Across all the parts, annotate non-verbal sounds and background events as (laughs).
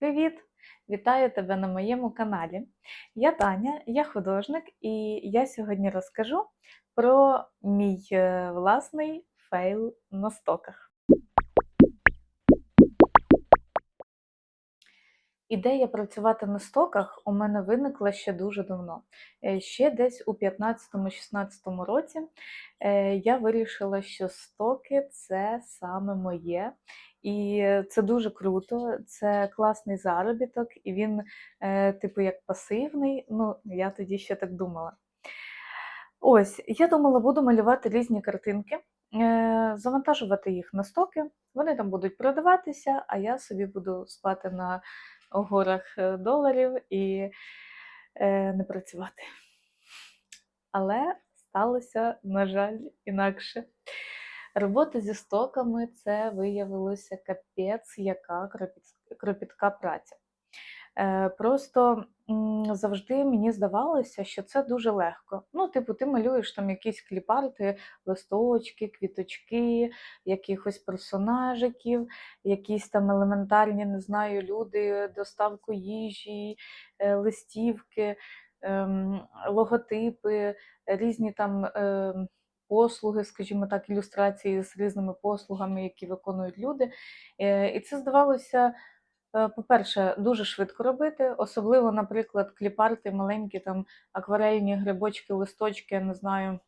Привіт! Вітаю тебе на моєму каналі. Я Таня, я художник, і я сьогодні розкажу про мій е, власний фейл на стоках. Ідея працювати на стоках у мене виникла ще дуже давно. Е, Ще десь у 15-16 році е, я вирішила, що стоки це саме моє. І це дуже круто, це класний заробіток, і він, е, типу, як пасивний. Ну, я тоді ще так думала. Ось, я думала, буду малювати різні картинки, е, завантажувати їх на стоки. Вони там будуть продаватися, а я собі буду спати на горах е, доларів і е, не працювати. Але сталося, на жаль, інакше. Робота зі стоками це виявилося капець, яка кропітка праця. Е, Просто завжди мені здавалося, що це дуже легко. Ну, типу, ти малюєш там якісь кліпарти, листочки, квіточки, якихось персонажиків, якісь там елементарні, не знаю, люди, доставку їжі, е, листівки, ем, логотипи, різні там. Послуги, скажімо так, ілюстрації з різними послугами, які виконують люди. Е, І це здавалося, е, по-перше, дуже швидко робити, особливо, наприклад, кліпарти маленькі, там акварельні грибочки, листочки, не знаю,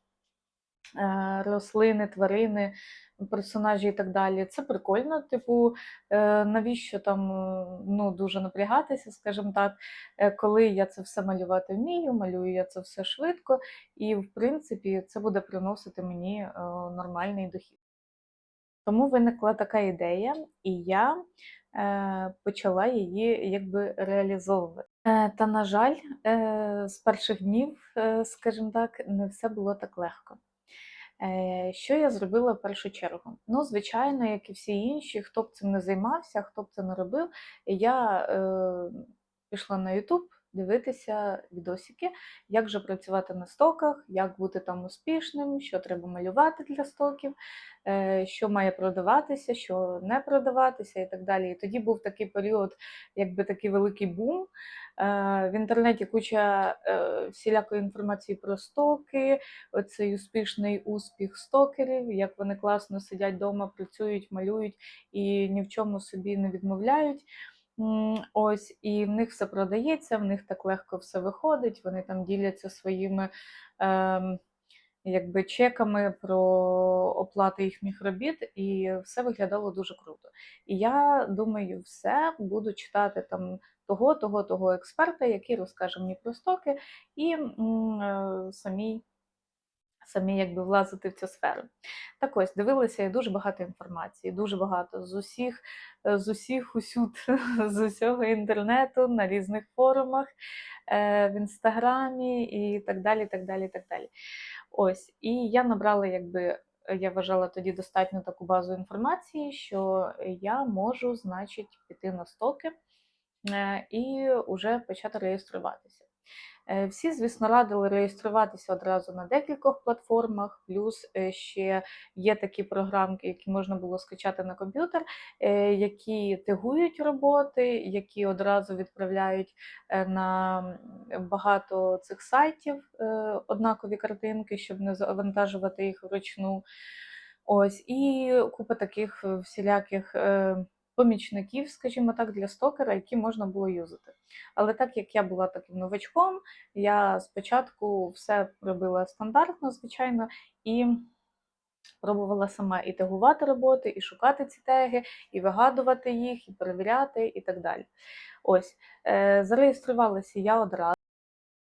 рослини, тварини, персонажі і так далі. Це прикольно, типу, е, навіщо там е, ну, дуже напрягатися, скажімо так, е, коли я це все малювати вмію, малюю я це все швидко, і, в принципі, це буде приносити мені е, нормальний дохід. Тому виникла така ідея, і я е, почала її якби реалізовувати. Е, та, на жаль, е, з перших днів, е, скажімо так, не все було так легко. Е, Що я зробила в першу чергу? Ну, звичайно, як і всі інші, хто б цим не займався, хто б це не робив, я е, пішла на YouTube дивитися відосики, як же працювати на стоках, як бути там успішним, що треба малювати для стоків, е, що має продаватися, що не продаватися і так далі. І тоді був такий період, якби такий великий бум. Е, В інтернеті куча е, всілякої інформації про стоки, оцей успішний успіх стокерів, як вони класно сидять вдома, працюють, малюють і ні в чому собі не відмовляють. Ось, і в них все продається, в них так легко все виходить, вони там діляться своїми ем, якби чеками про оплати їхніх робіт, і все виглядало дуже круто. І я думаю, все буду читати там того, того, того експерта, який розкаже мені про стоки, і е, самій самі якби влазити в цю сферу. Так ось дивилася я дуже багато інформації, дуже багато з усіх, е, з усіх усюд, (laughs) з усього інтернету, на різних форумах, е, в інстаграмі і так далі. так далі, так далі. Ось, і я набрала, якби я вважала тоді достатньо таку базу інформації, що я можу, значить, піти на стоки. е, і вже почати реєструватися. Е, Всі, звісно, радили реєструватися одразу на декількох платформах, плюс е, ще є такі програмки, які можна було скачати на комп'ютер, е, які тегують роботи, які одразу відправляють е, на багато цих сайтів е, однакові картинки, щоб не завантажувати їх вручну. Ось, і купа таких е, всіляких е, помічників, скажімо так, для стокера, які можна було юзати. Але так як я була таким новачком, я спочатку все робила стандартно, звичайно, і пробувала сама і тегувати роботи, і шукати ці теги, і вигадувати їх, і перевіряти, і так далі. Ось, е, зареєструвалася я одразу.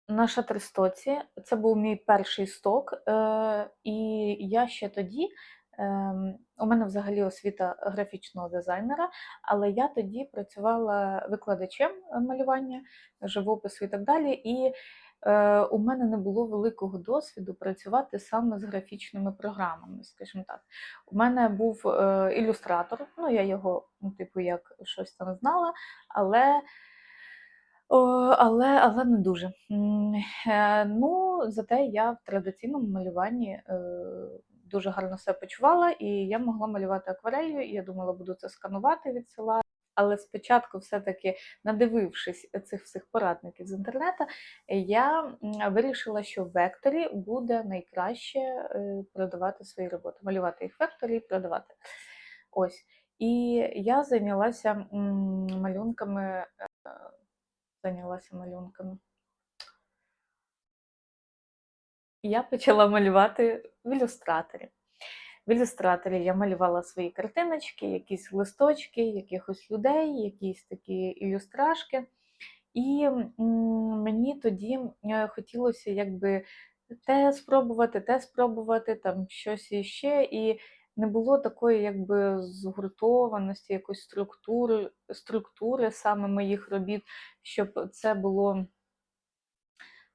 На Шатерстоці це був мій перший сток, е, і я ще тоді. Ем, У мене взагалі освіта графічного дизайнера, але я тоді працювала викладачем е, малювання, живопису і так далі. І е, у мене не було великого досвіду працювати саме з графічними програмами, скажімо так. У мене був е, ілюстратор, ну я його, ну, типу, як щось там знала, але. Але, але не дуже. Ну, зате я в традиційному малюванні дуже гарно себе почувала, і я могла малювати акварелью, і я думала, буду це сканувати, відсилати. але спочатку, все-таки, надивившись цих всіх порадників з інтернету, я вирішила, що в векторі буде найкраще е, продавати свої роботи, малювати їх в векторі і продавати. Ось. І я зайнялася малюнками, е, зайнялася малюнками. Я почала малювати в ілюстраторі. В ілюстраторі я малювала свої картиночки, якісь листочки, якихось людей, якісь такі ілюстрашки. І мені тоді е, хотілося якби те спробувати, те спробувати, там щось іще. І не було такої якби згуртованості, якоїсь структури, структури саме моїх робіт, щоб це було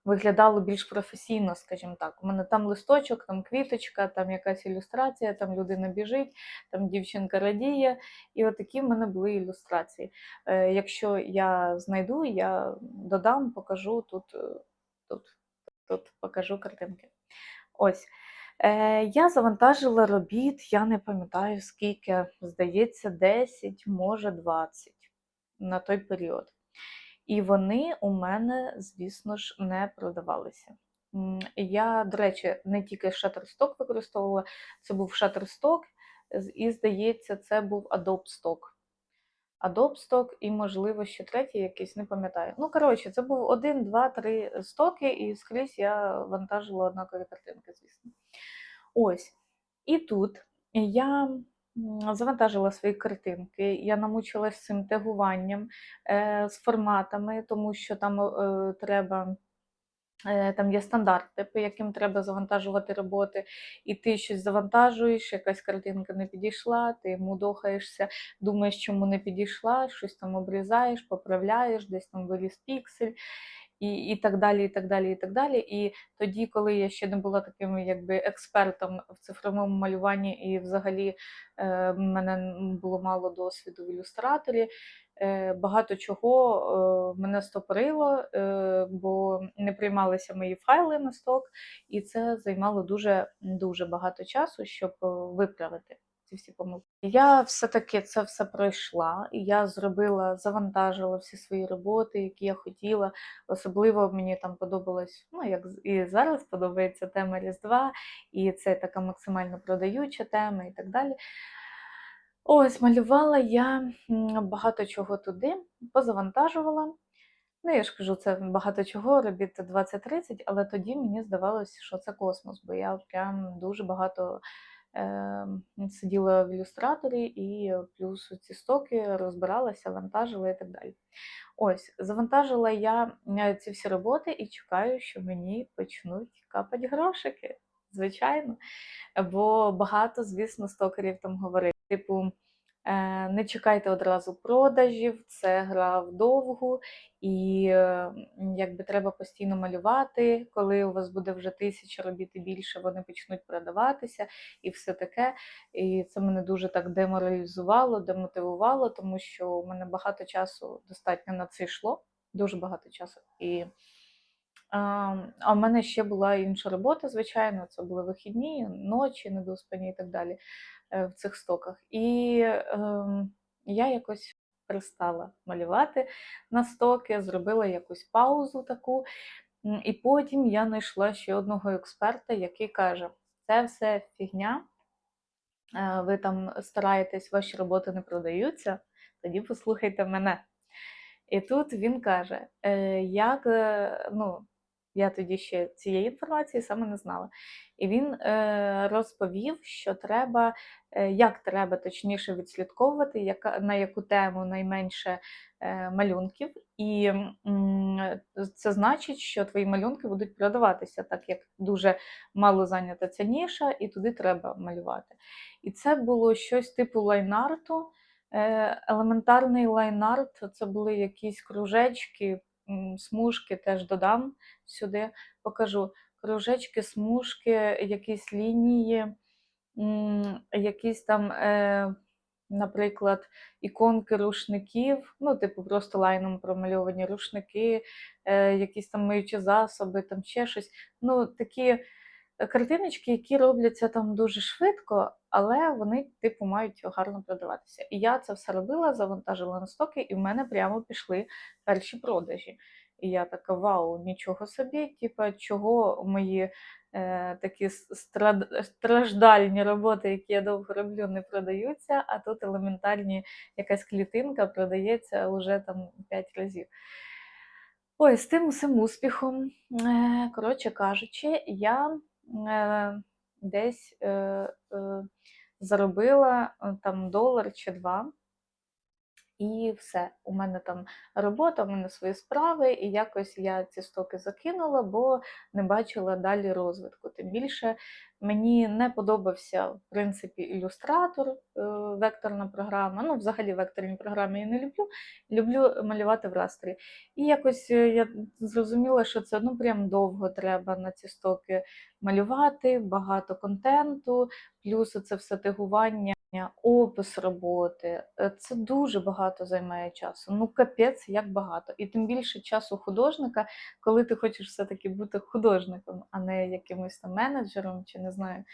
виглядало більш професійно, скажімо так. У мене там листочок, там квіточка, там якась ілюстрація, там людина біжить, там дівчинка радіє. І отакі в мене були ілюстрації. Е, Якщо я знайду, я додам, покажу тут, е, тут, тут покажу картинки. Ось. Е, Я завантажила робіт, я не пам'ятаю скільки, здається, 10, може 20 на той період. І вони у мене, звісно ж, не продавалися. Я, до речі, не тільки Shutterstock використовувала, це був Shutterstock, і, здається, це був Adobe Stock. Adobe Stock і, можливо, ще третій якийсь, не пам'ятаю. Ну, коротше, це був один, два, три стоки, і скрізь я вантажила однакові картинки, звісно. Ось. І тут я завантажила свої картинки, я намучилась цим тегуванням, е, з форматами, тому що там е, треба. е, Там є стандарти, по яким треба завантажувати роботи, і ти щось завантажуєш, якась картинка не підійшла, ти мудохаєшся, думаєш, чому не підійшла, щось там обрізаєш, поправляєш, десь там виліз піксель, і, і так далі, і так далі, і так далі. І тоді, коли я ще не була таким якби експертом в цифровому малюванні, і взагалі е, мене було мало досвіду в ілюстраторі, е, багато чого е, мене стопорило, е, бо не приймалися мої файли на сток, і це займало дуже дуже багато часу, щоб виправити ці всі помилки. Я все-таки це все пройшла, і я зробила, завантажила всі свої роботи, які я хотіла. Особливо мені там подобалось, ну як і зараз подобається тема Різдва, і це така максимально продаюча тема і так далі. Ось, малювала я багато чого туди, позавантажувала. Ну, я ж кажу, це багато чого, робіт 20-30, але тоді мені здавалося, що це космос, бо я прям дуже багато сиділа в ілюстраторі і плюс ці стоки розбиралася, вантажила і так далі. Ось, завантажила я е, ці всі роботи і чекаю, що мені почнуть капати грошики. Звичайно. Бо багато, звісно, стокерів там говорили, типу, не чекайте одразу продажів, це гра вдовгу, і е, якби треба постійно малювати. Коли у вас буде вже тисяча робіт і більше, вони почнуть продаватися і все таке. І це мене дуже так деморалізувало, демотивувало, тому що у мене багато часу достатньо на це йшло, дуже багато часу. І а, в мене ще була інша робота, звичайно, це були вихідні, ночі, недоспані і так далі е, в цих стоках. І ем, я якось перестала малювати на стоки, зробила якусь паузу таку. І потім я знайшла ще одного експерта, який каже: це все фігня, е, ви там стараєтесь, ваші роботи не продаються, тоді послухайте мене. І тут він каже, е, як, е, ну, я тоді ще цієї інформації саме не знала. І він е, розповів, що треба, е, як треба точніше відслідковувати, яка, на яку тему найменше е, малюнків. І м, це значить, що твої малюнки будуть продаватися, так як дуже мало зайнята ця ніша, і туди треба малювати. І це було щось типу лайнарту. Е, Елементарний лайнарт це були якісь кружечки, смужки теж додам сюди, покажу. Кружечки, смужки, якісь лінії, якісь там, е, наприклад, іконки рушників, ну, типу, просто лайном промальовані рушники, е, якісь там миючі засоби, там ще щось. Ну, такі картиночки, які робляться там дуже швидко, але вони, типу, мають гарно продаватися. І я це все робила, завантажила на стоки, і в мене прямо пішли перші продажі. І я така, вау, нічого собі, типа, чого мої е, такі страд... страждальні роботи, які я довго роблю, не продаються, а тут елементарні якась клітинка продається вже там 5 разів. Ой, з тим усім успіхом, е, коротше кажучи, я десь е, е, заробила е, там долар чи два. І все. У мене там робота, у мене свої справи, і якось я ці стоки закинула, бо не бачила далі розвитку. Більше мені не подобався, в принципі, ілюстратор, е, векторна програма. Ну, взагалі, векторні програми я не люблю. Люблю малювати в растрі. І якось е, я зрозуміла, що це ну прям довго треба на ці стоки малювати, багато контенту, плюс це все тегування опис роботи. Е, Це дуже багато займає часу. Ну, капець, як багато. І тим більше часу художника, коли ти хочеш все-таки бути художником, а не якимось там менеджером, чи не знаю,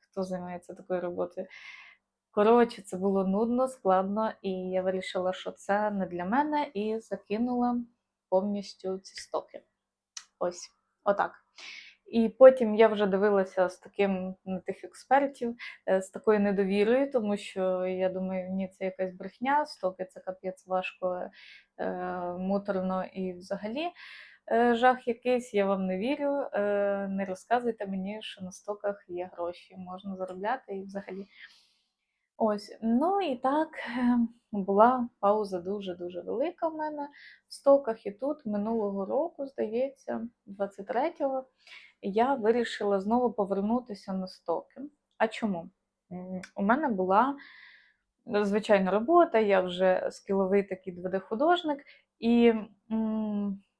хто займається такою роботою. Коротше, це було нудно, складно, і я вирішила, що це не для мене, і закинула повністю ці стоки. Ось, отак. І потім я вже дивилася з таким на тих експертів, е, з такою недовірою, тому що я думаю, ні, це якась брехня, стоки це капець важко, е, муторно і взагалі е, жах якийсь, я вам не вірю. Не розказуйте мені, що на стоках є гроші, можна заробляти і взагалі. Ось, ну і так е, була пауза дуже-дуже велика в мене в стоках. І тут минулого року, здається, 23-го, я вирішила знову повернутися на стоки. А чому? У мене була звичайна робота, я вже скіловий такий 2D-художник, і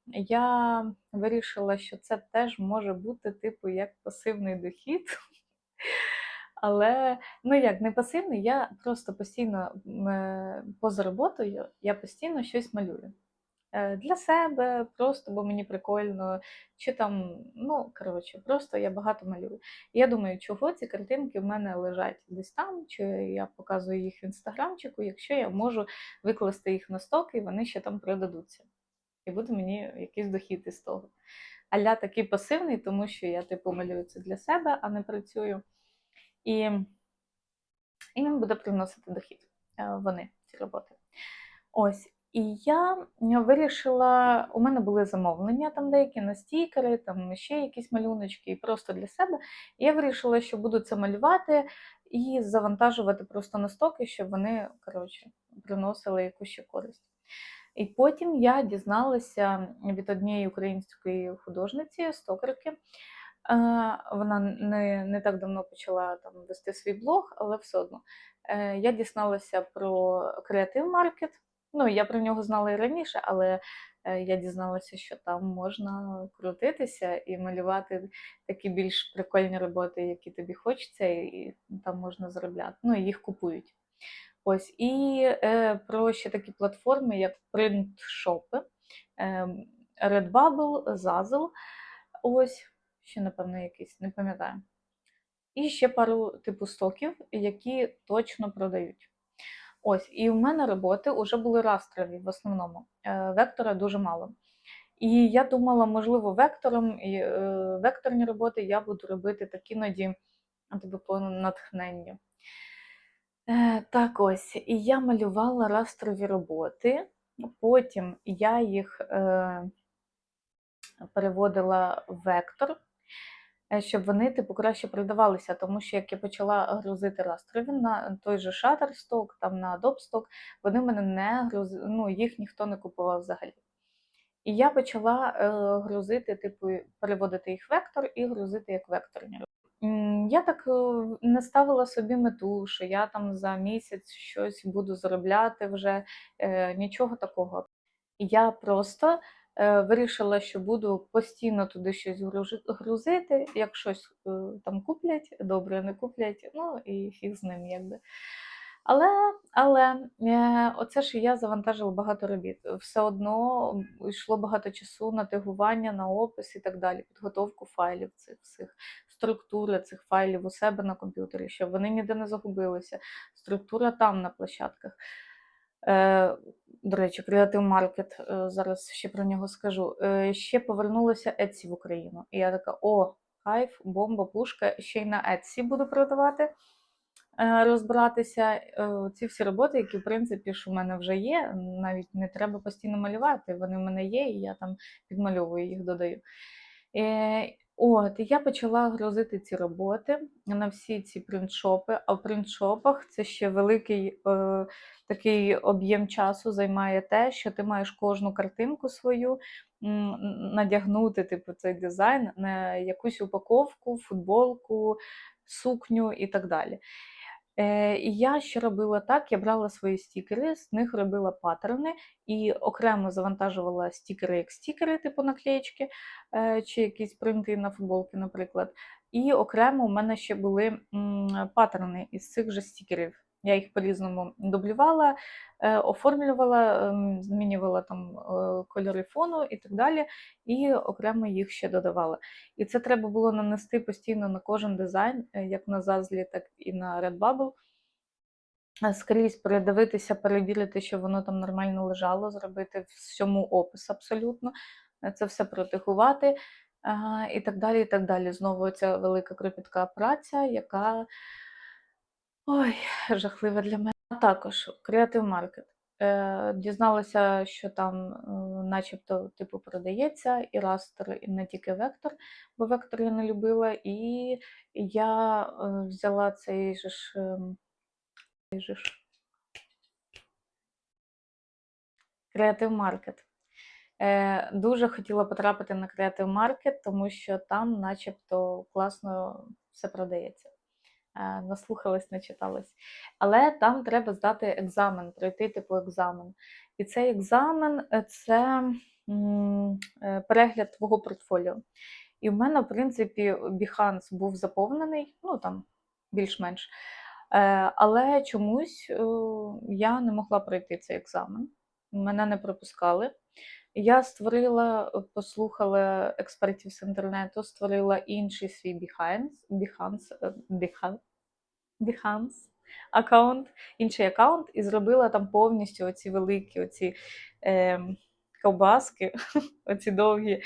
я вирішила, що це теж може бути, типу, як пасивний дохід. Але ну як не пасивний, я просто постійно е, поза роботою я постійно щось малюю. Е, Для себе, просто бо мені прикольно, чи там, ну коротше, просто я багато малюю. І я думаю, чого ці картинки в мене лежать десь там, чи я показую їх в інстаграмчику, якщо я можу викласти їх на стоки, і вони ще там продадуться. І буде мені якийсь дохід із того. Аля такий пасивний, тому що я типу малюю це для себе, а не працюю. І, і він буде приносити дохід. е, Вони, ці роботи. Ось. І я вирішила, у мене були замовлення там деякі на стікери, там ще якісь малюночки, і просто для себе. І я вирішила, що буду це малювати і завантажувати просто на стоки, щоб вони, коротше, приносили якусь ще користь. І потім я дізналася від однієї української художниці, стокерки. Е, Вона не, не так давно почала там вести свій блог, але все одно. Е, Я дізналася про креатив маркет. Ну, я про нього знала і раніше, але е, я дізналася, що там можна крутитися і малювати такі більш прикольні роботи, які тобі хочеться, і там можна заробляти. Ну, і їх купують. Ось, і е, про ще такі платформи, як принтшопи, е, Redbubble, Zazzle, ось, ще, напевно, якийсь, не пам'ятаю. І ще пару типу стоків, які точно продають. Ось, і в мене роботи вже були растрові в основному. Е, Вектора дуже мало. І я думала, можливо, вектором і е, векторні роботи я буду робити так іноді типу, по натхненню. Е, Так ось, і я малювала растрові роботи, потім я їх е, переводила в вектор, щоб вони типу краще продавалися, тому що як я почала грузити растрові на той же Shutterstock, там на Adobe вони мене не грузи, ну, їх ніхто не купував взагалі. І я почала е, грузити, типу, переводити їх вектор і грузити як векторні. Я так е, не ставила собі мету, що я там за місяць щось буду заробляти вже, е, нічого такого. Я просто е, вирішила, що буду постійно туди щось грузити. Як щось е, там куплять, добре не куплять, ну і фіг з ним, якби. Але, але е, оце ж я завантажила багато робіт. Все одно йшло багато часу на тегування, на опис і так далі, підготовку файлів цих всіх структура цих файлів у себе на комп'ютері, щоб вони ніде не загубилися. Структура там на площадках. Е, До речі, Creative Market, е, зараз ще про нього скажу. Е, Ще повернулося Etsy в Україну. І я така: о, кайф, бомба, пушка, ще й на Etsy буду продавати, розбиратися. Ці всі роботи, які, в принципі, ж у мене вже є, навіть не треба постійно малювати. Вони в мене є, і я там підмальовую їх, додаю. От, і я почала грузити ці роботи на всі ці принтшопи. А в принтшопах це ще великий е, такий об'єм часу займає те, що ти маєш кожну картинку свою надягнути, типу, цей дизайн на якусь упаковку, футболку, сукню і так далі. Е, і я ще робила так: я брала свої стікери, з них робила паттерни і окремо завантажувала стікери як стікери, типу наклеєчки, е, чи якісь принти на футболки, наприклад. І окремо у мене ще були м, паттерни із цих же стікерів. Я їх по-різному дублювала, е, оформлювала, ем, змінювала там е, кольори фону і так далі, і окремо їх ще додавала. І це треба було нанести постійно на кожен дизайн, е, як на Zazzle, так і на Redbubble. Скрізь передивитися, перевірити, що воно там нормально лежало, зробити всьому опис абсолютно, це все протихувати і так далі. і так далі. Знову ця велика кропітка праця, яка ой, жахлива для мене. А також Creative Market. Е, Дізналася, що там е, начебто типу продається і растер, і не тільки вектор, бо вектор я не любила. І я е, взяла цей же ж, цей же ж Creative Market. Дуже хотіла потрапити на Creative Market, тому що там начебто класно все продається. Е, Наслухалась, начиталась. Але там треба здати екзамен, пройти типу екзамен. І цей екзамен е, це е, перегляд твого портфоліо. І в мене, в принципі, Behance був заповнений, ну там більш-менш. Але чомусь я не могла пройти цей екзамен. Мене не пропускали. Я створила, е, послухала експертів з інтернету, створила інший свій Behance, Behance, е, Behance, Behance аккаунт, інший аккаунт, і зробила там повністю оці великі оці е, ковбаски, (laughs) оці довгі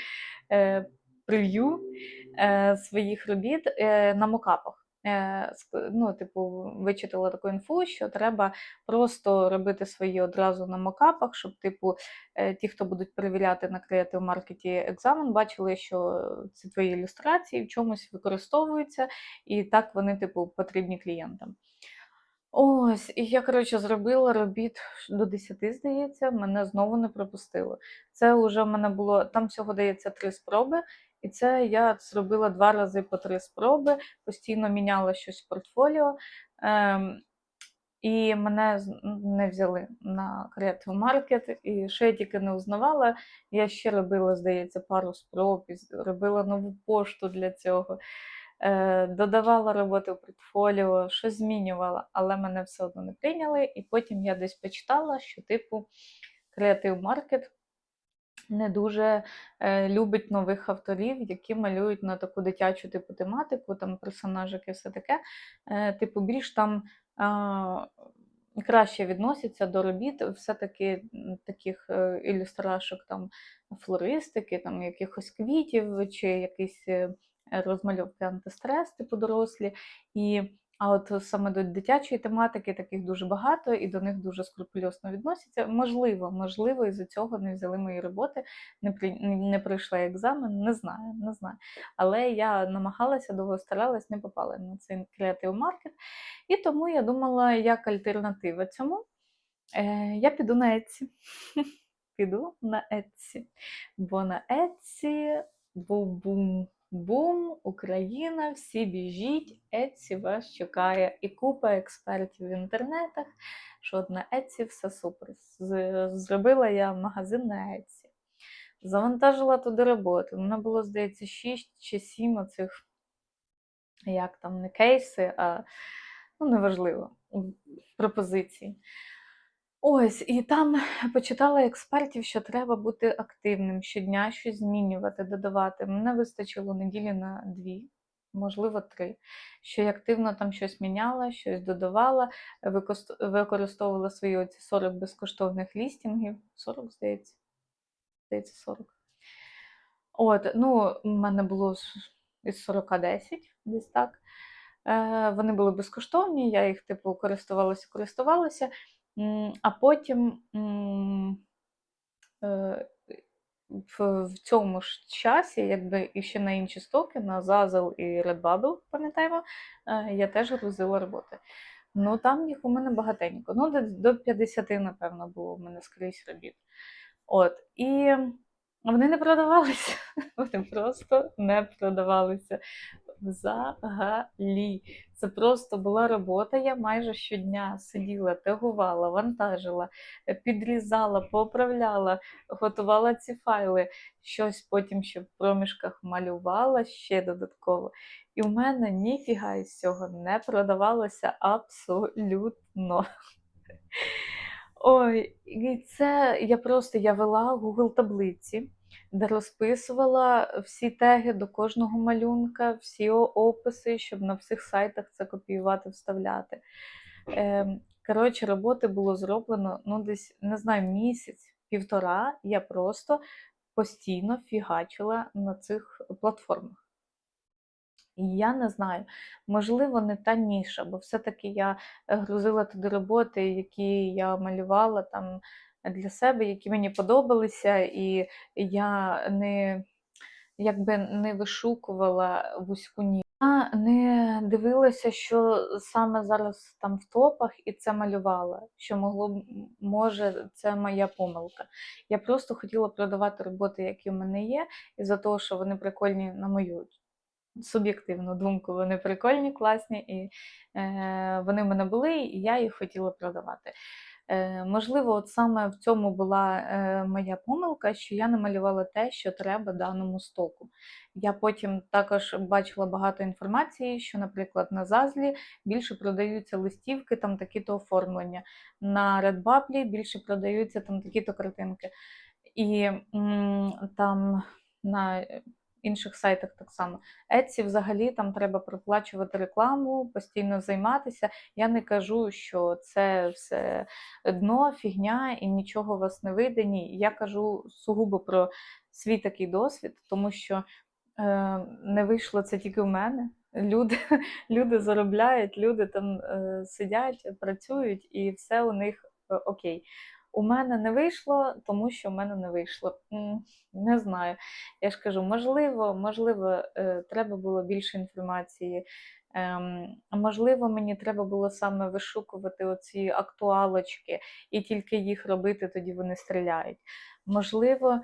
е, прев'ю е, своїх робіт е, на мокапах. Е, ну, типу, вичитала таку інфу, що треба просто робити свої одразу на мокапах, щоб, типу, е, ті, хто будуть перевіряти на креатив маркеті екзамен, бачили, що ці твої ілюстрації в чомусь використовуються, і так вони, типу, потрібні клієнтам. Ось, і я, коротше, зробила робіт до 10, здається, мене знову не пропустили. Це вже в мене було, там всього дається три спроби, і це я зробила два рази по три спроби, постійно міняла щось в портфоліо. Ем, і мене не взяли на Creative Market, і що я тільки не узнавала, я ще робила, здається, пару спроб, робила нову пошту для цього, е, додавала роботи в портфоліо, щось змінювала, але мене все одно не прийняли. І потім я десь почитала, що типу Creative Market не дуже е, любить нових авторів, які малюють на таку дитячу типу тематику, там персонажики, все таке. Е, типу, більш там краще відносяться до робіт, все-таки таких е, ілюстрашок, там флористики, там якихось квітів, чи якісь розмальовки антистрес, типу дорослі. І а от саме до дитячої тематики таких дуже багато, і до них дуже скрупульозно відносяться. Можливо, можливо, із-за цього не взяли мої роботи, не при не пройшла екзамен, не знаю, не знаю. Але я намагалася, довго старалась, не попала на цей креатив маркет. І тому я думала, як альтернатива цьому, е, я піду на Etsy. (laughs) Піду на Etsy. Бо на Etsy був бум. Бум, Україна, всі біжіть, Etsy вас чекає. І купа експертів в інтернетах, що на Etsy все супер. Зробила я магазин на Etsy. Завантажила туди роботи. У мене було, здається, 6 чи 7 оцих, як там, не кейси, а ну, неважливо, м, пропозиції. Ось, і там почитала експертів, що треба бути активним щодня, щось змінювати, додавати. Мене вистачило неділі на дві. можливо, три. Що я активно там щось міняла, щось додавала, використовувала свої оці 40 безкоштовних лістінгів. 40, здається. Здається, 40. От, ну, у мене було із 40 10, десь так. Е, вони були безкоштовні, я їх, типу, користувалася, користувалася. А потім е, в, цьому ж часі, якби і ще на інші стоки, на Zazzle і Redbubble, пам'ятаємо, е, я теж грузила роботи. Ну там їх у мене багатенько. Ну, до 50, напевно, було у мене скрізь робіт. От. І вони не продавалися. (laughs) Вони просто не продавалися. Взагалі. Це просто була робота. Я майже щодня сиділа, тегувала, вантажила, е, підрізала, поправляла, готувала ці файли, щось потім ще в проміжках малювала ще додатково. І в мене ніфіга із цього не продавалося абсолютно. Ой, і це я просто я вела Google таблиці, де розписувала всі теги до кожного малюнка, всі описи, щоб на всіх сайтах це копіювати, вставляти. Ем, коротше, роботи було зроблено ну, десь, не знаю, місяць, півтора. Я просто постійно фігачила на цих платформах. І я не знаю, можливо, не та ніша, бо все-таки я е, грузила туди роботи, які я малювала там для себе, які мені подобалися, і я не, якби не вишукувала вузьку нішу. Я не дивилася, що саме зараз там в топах, і це малювала, що могло б, може, це моя помилка. Я просто хотіла продавати роботи, які в мене є, і за того, що вони прикольні на мою суб'єктивну думку, вони прикольні, класні, і е, вони в мене були, і я їх хотіла продавати. Е, можливо, от саме в цьому була е, моя помилка, що я не малювала те, що треба даному стоку. Я потім також бачила багато інформації, що, наприклад, на Зазлі більше продаються листівки, там такі-то оформлення, на Redbubble більше продаються там такі-то картинки. І там на інших сайтах так само. Etsy взагалі там треба проплачувати рекламу, постійно займатися. Я не кажу, що це все дно, фігня і нічого у вас не вийде. Ні. Я кажу сугубо про свій такий досвід, тому що е, не вийшло це тільки в мене. Люди, (laughs) люди заробляють, люди там е, сидять, працюють, і все у них е, окей. У мене не вийшло, тому що в мене не вийшло. Не знаю. Я ж кажу, можливо, можливо, е, треба було більше інформації. Ем, можливо, мені треба було саме вишукувати оці актуалочки і тільки їх робити, тоді вони стріляють. Можливо,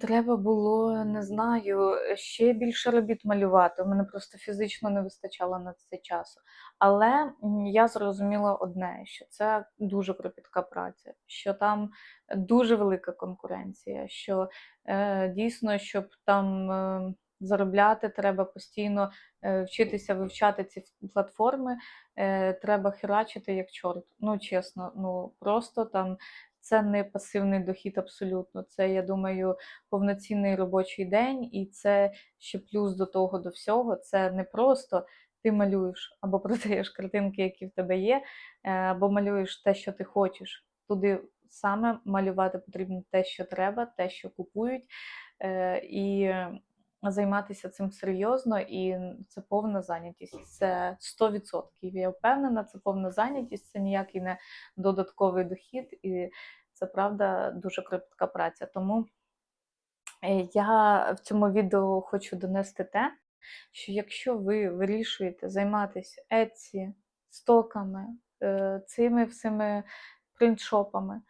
треба було, не знаю, ще більше робіт малювати. У мене просто фізично не вистачало на це часу. Але я зрозуміла одне, що це дуже кропітка праця, що там дуже велика конкуренція, що е, дійсно, щоб там е, заробляти, треба постійно е, вчитися вивчати ці платформи, е, треба херачити як чорт. Ну, чесно, ну просто там. Це не пасивний дохід абсолютно. Це, я думаю, повноцінний робочий день, і це ще плюс до того до всього. Це не просто ти малюєш або (laughs) продаєш картинки, які в тебе є, е, або малюєш те, що ти хочеш. Туди саме малювати потрібно те, що треба, те, що купують, е, і займатися цим серйозно, і це повна зайнятість. Це 100%. Я впевнена, це повна зайнятість, це ніякий не додатковий дохід, і це правда дуже кропітка праця. Тому е, я в цьому відео хочу донести те, що якщо ви вирішуєте займатися Etsy, стоками, е, цими всіми принтшопами,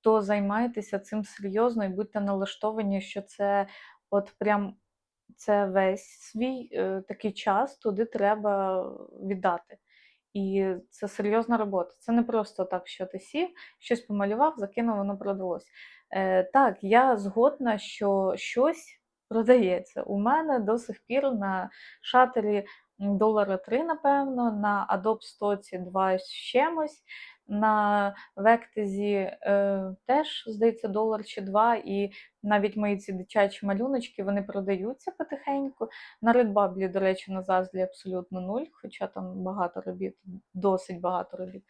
то займайтеся цим серйозно і будьте налаштовані, що це от прям це весь свій е, такий час туди треба віддати. І це серйозна робота. Це не просто так, що ти сів, щось помалював, закинув, воно продалось. Е, так, я згодна, що щось продається. У мене до сих пір на шатері м, долара 3, напевно, на Adobe Stoці 2 з чимось. На вектезі е, теж, здається, долар чи два, і навіть мої ці дитячі малюночки вони продаються потихеньку. На Редбаблі, до речі, на Зазлі абсолютно нуль, хоча там багато робіт, досить багато робіт.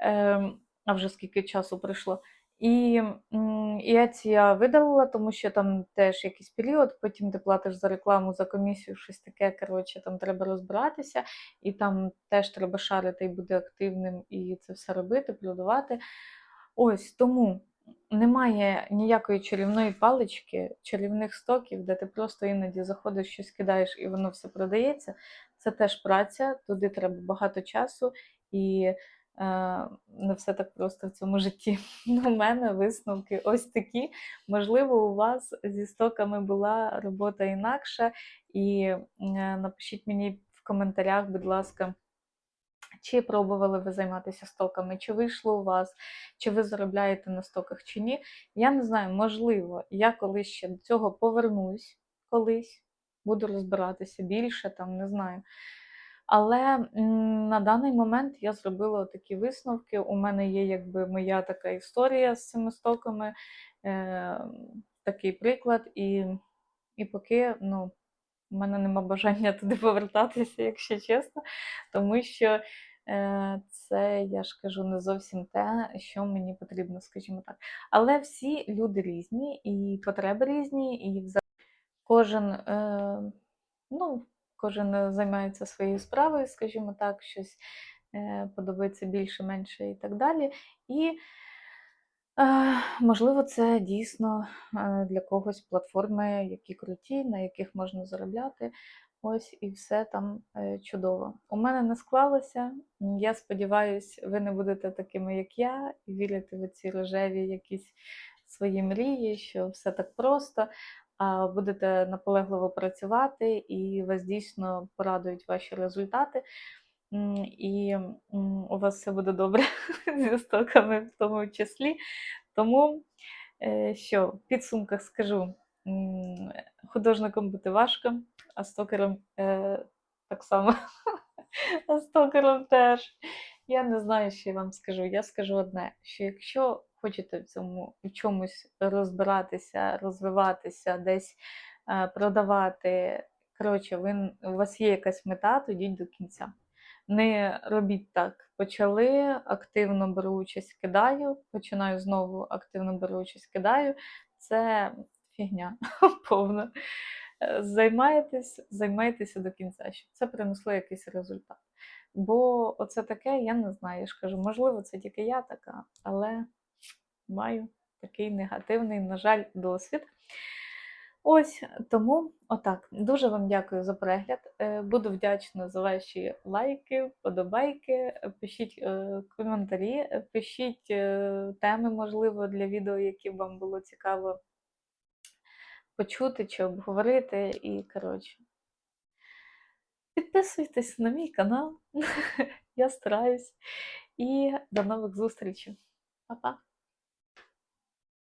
Е, а вже скільки часу пройшло. І, і Etsy я видалила, тому що там теж якийсь період, потім ти платиш за рекламу, за комісію, щось таке. Коротше, там треба розбиратися, і там теж треба шарити і бути активним, і це все робити, продавати. Ось тому немає ніякої чарівної палички, чарівних стоків, де ти просто іноді заходиш, щось кидаєш і воно все продається. Це теж праця, туди треба багато часу і. Е, не все так просто в цьому житті. (laughs) У мене висновки ось такі. Можливо, у вас зі стоками була робота інакша. І е, напишіть мені в коментарях, будь ласка, чи пробували ви займатися стоками, чи вийшло у вас, чи ви заробляєте на стоках, чи ні. Я не знаю, можливо, я колись ще до цього повернусь колись, буду розбиратися більше, там не знаю. Але на даний момент я зробила такі висновки. У мене є якби моя така історія з цими стоками, е, такий приклад, і, і поки ну, у мене нема бажання туди повертатися, якщо чесно, тому що е, це, я ж кажу, не зовсім те, що мені потрібно, скажімо так. Але всі люди різні, і потреби різні, і взагалі кожен. Е, ну, Кожен е, займається своєю справою, скажімо так, щось е, подобається більше, менше і так далі. І, е, можливо, це дійсно для когось платформи, які круті, на яких можна заробляти. Ось і все там чудово. У мене не склалося. Я сподіваюся, ви не будете такими, як я, і вірите в ці рожеві якісь свої мрії, що все так просто будете наполегливо працювати, і вас дійсно порадують ваші результати. І у вас все буде добре (laughs) зі стоками в тому числі. Тому, е, що в підсумках скажу, художником бути важко, а стокером е, так само. (laughs) А стокером теж. Я не знаю, що я вам скажу. Я скажу одне: що якщо хочете в цьому в чомусь розбиратися, розвиватися, десь е, продавати. Коротше, ви, у вас є якась мета, то йдіть до кінця. Не робіть так. Почали, активно беру участь, кидаю, починаю знову активно беру участь, кидаю. Це фігня (laughs) повна. Е, займаєтесь, займайтеся до кінця, щоб це принесло якийсь результат. Бо оце таке, я не знаю, я ж кажу, можливо, це тільки я така, але маю такий негативний, на жаль, досвід. Ось тому, отак. Дуже вам дякую за перегляд. Е, буду вдячна за ваші лайки, подобайки. Пишіть е, коментарі, пишіть е, теми, можливо, для відео, які вам було цікаво почути чи обговорити. І, коротше, підписуйтесь на мій канал. (laughs) Я стараюсь. І до нових зустрічей. Па-па!